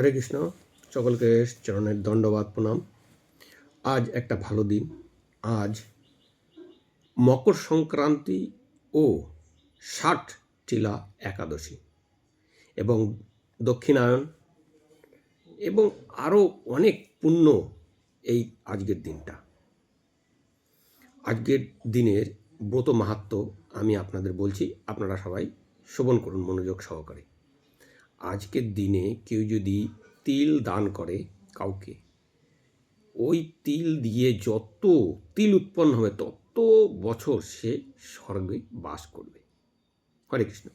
হরে কৃষ্ণ, সকলকে চরণের দণ্ডবাদ, প্রণাম। আজ একটা ভালো দিন। আজ মকর সংক্রান্তি ও ষাট টিলা একাদশী এবং দক্ষিণায়ন এবং আরও অনেক পুণ্য এই আজকের দিনটা। আজকের দিনের ব্রত মাহাত্ম আমি আপনাদের বলছি, আপনারা সবাই শ্রবণ করুন মনোযোগ সহকারে। আজকের দিনে কেউ যদি তিল দান করে কাউকে, ওই তিল দিয়ে যত তিল উৎপন্ন হবে, তত বছর সে স্বর্গে বাস করবে। হরে কৃষ্ণ।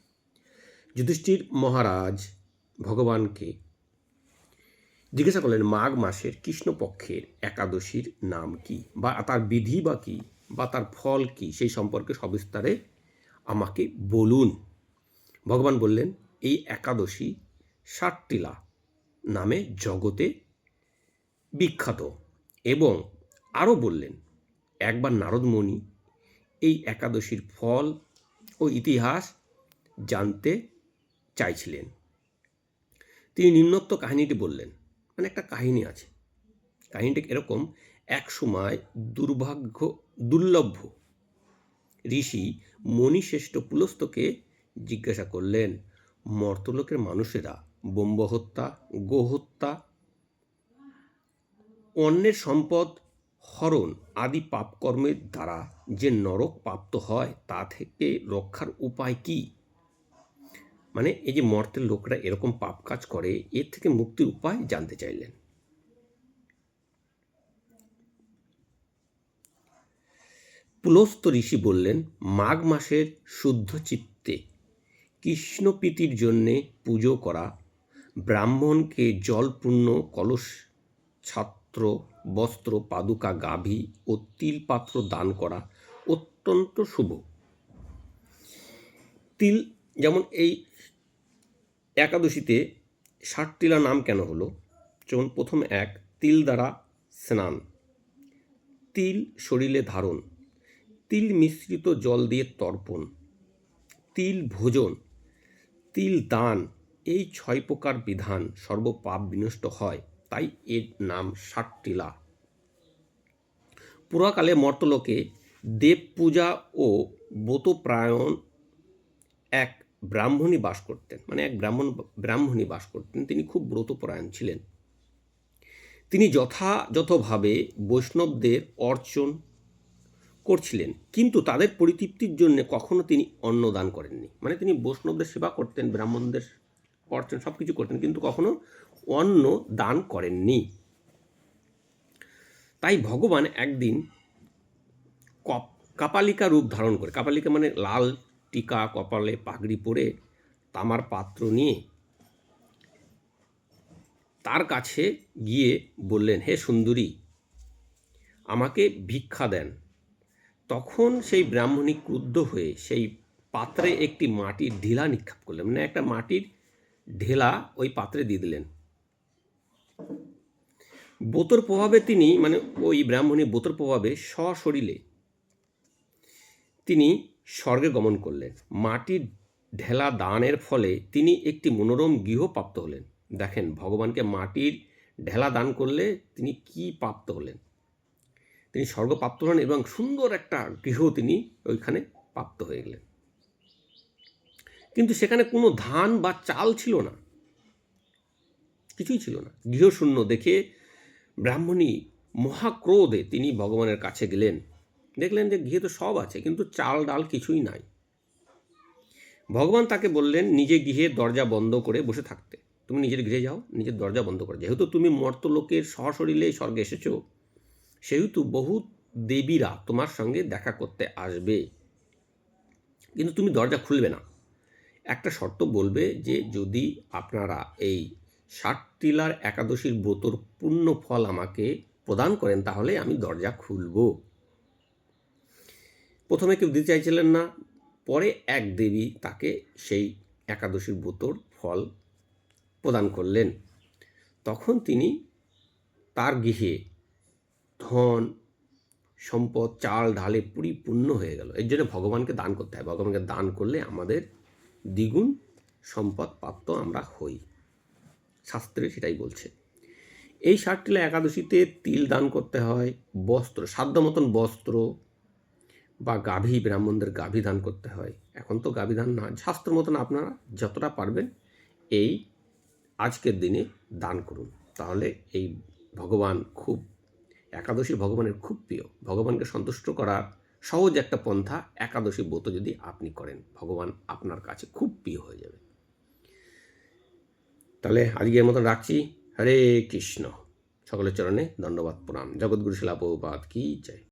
যুধিষ্ঠির মহারাজ ভগবানকে জিজ্ঞাসা করলেন, মাঘ মাসের কৃষ্ণপক্ষের একাদশীর নাম কি? বা তার বিধি বা কি? বা তার ফল কি? সেই সম্পর্কে সবিস্তারে আমাকে বলুন। ভগবান বললেন এই একাদশী ষাটটিলা নামে জগতে বিখ্যাত এবং আরও বললেন, একবার নারদমণি এই একাদশীর ফল ও ইতিহাস জানতে চাইছিলেন। তিনি নিম্নোক্ত কাহিনীটি বললেন। মানে একটা কাহিনী আছে। কাহিনীটা এরকম এক সময় দুর্ভাগ্য, দুর্লভ্য ঋষি মণিশ্রেষ্ঠ পুলস্তকে জিজ্ঞাসা করলেন মর্তলোকের মানুষেরা বোম্ব হত্যা গোহত্যা অন্যের সম্পদ হরণ আদি পাপকর্মের দ্বারা যে নরক প্রাপ্ত হয়, তা থেকে রক্ষার উপায় কি? মানে এই যে মর্তের লোকরা এরকম পাপ কাজ করে, এর থেকে মুক্তির উপায় জানতে চাইলেন। পুলস্ত ঋষি বললেন, মাঘ মাসের শুদ্ধ চিত্তে কৃষ্ণপ্রীতির জন্যে পুজো করা, ব্রাহ্মণকে জলপূর্ণ কলস, ছাত্র, বস্ত্র, পাদুকা, গাভী ও তিলপাত্র দান করা অত্যন্ত শুভ। তিল যেমন এই একাদশীতে ষাট তিলা নাম কেন হলো? যেমন প্রথম এক, তিল দ্বারা স্নান। তিল শরীরে ধারণ, তিল মিশ্রিত জল দিয়ে তর্পণ, তিল ভোজন তিল দান, এই ছয় প্রকার বিধান সর্বপাপ বিনষ্ট হয়, তাই এর নাম ষাটটিলা পুরাকালে মর্তলোকে দেব পূজা ও ব্রতপ্রায়ণ এক ব্রাহ্মণী বাস করতেন মানে এক ব্রাহ্মণ ব্রাহ্মণী বাস করতেন। তিনি খুব ব্রতপরায়ণ ছিলেন। তিনি যথাযথভাবে বৈষ্ণবদের অর্চন করছিলেন, কিন্তু তাদের পরিতৃপ্তির জন্য কখনো তিনি অন্ন দান করেননি। মানে তিনি বৈষ্ণবদের সেবা করতেন, ব্রাহ্মণদের অর্চন সব কিছু করতেন, কিন্তু কখনো অন্ন দান করেননি। তাই ভগবান একদিন কপ, কাপালিকা রূপ ধারণ করে, কাপালিকা মানে লাল টিকা, কপালে পাগড়ি পরে তামার পাত্র নিয়ে তার কাছে গিয়ে বললেন, হে সুন্দরী, আমাকে ভিক্ষা দেন। তখন সেই ব্রাহ্মণী ক্রুদ্ধ হয়ে সেই পাত্রে একটি মাটির ঢিলা নিক্ষেপ করলেন। মানে একটা মাটির ঢেলা ওই পাত্রে দিয়ে দিলেন। বোতর প্রভাবে তিনি মানে ওই ব্রাহ্মণী বোতর প্রভাবে সশরীরে তিনি স্বর্গে গমন করলেন। মাটির ঢেলা দানের ফলে তিনি একটি মনোরম গৃহ প্রাপ্ত হলেন। দেখেন, ভগবানকে মাটির ঢেলা দান করলে তিনি কি প্রাপ্ত হলেন? তিনি স্বর্গ প্রাপ্ত হলেন এবং সুন্দর একটা গৃহ তিনি ওইখানে প্রাপ্ত হয়ে গেলেন। কিন্তু সেখানে কোনো ধান বা চাল ছিল না। কিছুই ছিল না। গৃহশূন্য দেখে ব্রাহ্মণী মহাক্রোধে তিনি ভগবানের কাছে গেলেন। দেখলেন যে গৃহে তো সব আছে, কিন্তু চাল ডাল কিছুই নাই। ভগবান তাকে বললেন, নিজে গৃহে দরজা বন্ধ করে বসে থাকতে। তুমি নিজের গৃহে যাও, নিজের দরজা বন্ধ করে। যেহেতু তুমি মর্তলোকের সহশরীরে স্বর্গে এসেছ সেহেতু বহু দেবীরা তোমার সঙ্গে দেখা করতে আসবে। কিন্তু তুমি দরজা খুলবে না। একটা শর্ত বলবে যে যদি আপনারা এই ষাট টিলার একাদশীর ব্রতর পূর্ণ ফল আমাকে প্রদান করেন, তাহলে আমি দরজা খুলব। প্রথমে কেউ দিতে চাইছিলেন না। পরে এক দেবী তাকে সেই একাদশীর ব্রতর ফল প্রদান করলেন। তখন তিনি তার গৃহে ধন, সম্পদ, চাল ঢালে পরিপূর্ণ হয়ে গেল। এর জন্য ভগবানকে দান করতে হয়। ভগবানকে দান করলে আমাদের দ্বিগুণ সম্পদ প্রাপ্ত আমরা হই। শাস্ত্রে সেটাই বলছে। এই ষাটটিলা একাদশীতে তিল দান করতে হয়, বস্ত্র, সাধ্য মতন বস্ত্র বা গাভী, ব্রাহ্মণদের গাভী দান করতে হয়। এখন তো গাভী দান না, শাস্ত্র মতন আপনারা যতটা পারবেন এই আজকের দিনে দান করুন। তাহলে এই ভগবান খুব একাদশী ভগবানের খুব প্রিয়। ভগবানকে সন্তুষ্ট করার সহজ একটা পন্থা, একাদশী ব্রত যদি আপনি করেন, ভগবান আপনার কাছে খুব প্রিয় হয়ে যাবে। তাহলে আজকের মতন রাখছি। হরে কৃষ্ণ। সকলের চরণে দণ্ডবাদ প্রণাম। জগৎগুরু শিলাপবাদ কি জয়।